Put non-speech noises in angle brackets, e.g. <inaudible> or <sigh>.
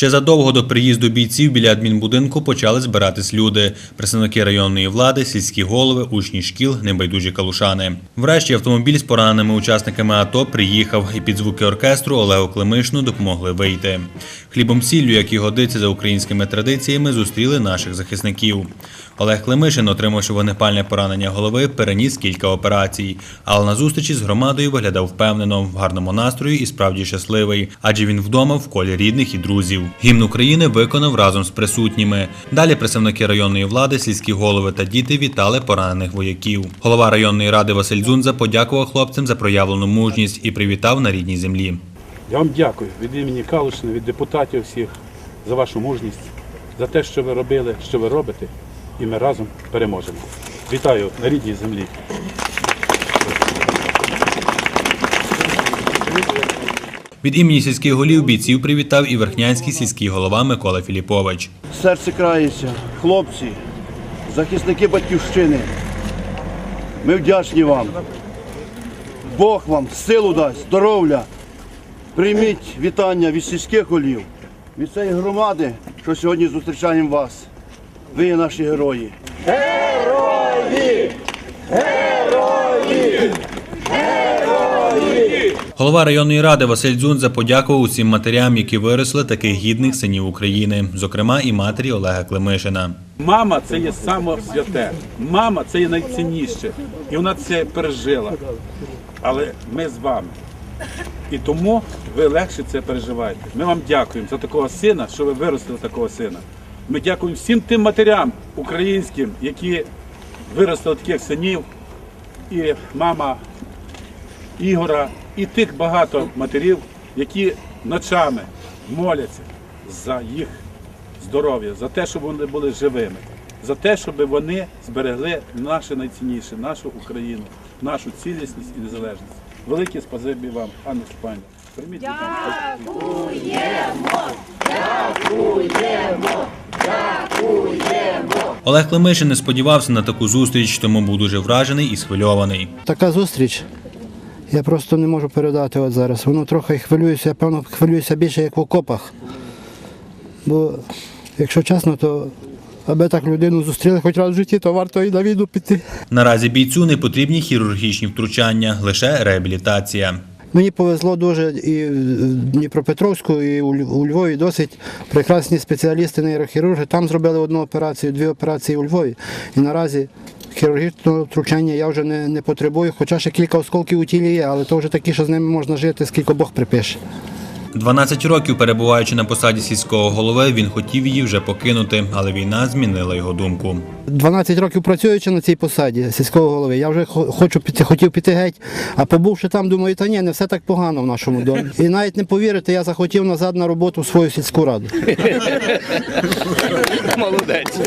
Ще задовго до приїзду бійців біля адмінбудинку почали збиратись люди, представники районної влади, сільські голови, учні шкіл, небайдужі калушани. Врешті автомобіль з пораненими учасниками АТО приїхав, і під звуки оркестру Олегу Климишну допомогли вийти. Хлібом сіллю, як і годиться за українськими традиціями, зустріли наших захисників. Олег Климишин, отримавши вогнепальне поранення голови, переніс кілька операцій, але на зустрічі з громадою виглядав впевнено, в гарному настрої і справді щасливий, адже він вдома в колі рідних і друзів. Гімн України виконав разом з присутніми. Далі представники районної влади, сільські голови та діти вітали поранених вояків. Голова районної ради Василь Дзунза подякував хлопцям за проявлену мужність і привітав на рідній землі. Я вам дякую від імені Калушина, від депутатів всіх за вашу мужність, за те, що ви робили, що ви робите, і ми разом переможемо. Вітаю на рідній землі. Від імені сільських голів бійців привітав і верхнянський сільський голова Микола Філіпович. серце крається, хлопці, захисники батьківщини. Ми вдячні вам. Бог вам силу дасть, здоров'я. Прийміть вітання від сільських голів, від цієї громади, що сьогодні зустрічаємо вас. Ви є наші герої. Голова районної ради Василь Дзунза подякував усім матерям, які виросли таких гідних синів України, зокрема і матері Олега Климишина. Мама це є саме святе. Мама це є найцінніше. І вона це пережила. Але ми з вами. І тому ви легше це переживаєте. Ми вам дякуємо за такого сина, що ви виростили такого сина. Ми дякуємо всім тим матерям українським, які виростили таких синів. І мама Ігора, і тих багато матерів, які ночами моляться за їх здоров'я, за те, щоб вони були живими, за те, щоб вони зберегли наше найцінніше, нашу Україну, нашу цілісність і незалежність. Велике спасибі вам, Анна Степанівна. Прийміть. Олег Климишин не сподівався на таку зустріч, тому був дуже вражений і схвильований. Така зустріч. Я просто не можу передати от зараз. Воно трохи хвилююся, я певно хвилююся більше, як в окопах. Бо, якщо чесно, то аби так людину зустріли хоч раз в житті, то варто і на війну піти. Наразі бійцю не потрібні хірургічні втручання, лише реабілітація. Мені повезло дуже і в Дніпропетровську, і у Ль- Львові досить прекрасні спеціалісти нейрохірурги. Там зробили одну операцію, дві операції у Львові. І наразі хірургічного втручання я вже не, не потребую, хоча ще кілька осколків у тілі є, але то вже такі, що з ними можна жити, скільки Бог припише. 12 років перебуваючи на посаді сільського голови, він хотів її вже покинути, але війна змінила його думку. 12 років працюючи на цій посаді сільського голови, я вже хочу піти, хотів піти геть, а побувши там, думаю, та ні, не все так погано в нашому домі. І навіть не повірите, я захотів назад на роботу в свою сільську раду. <laughs> Молодець.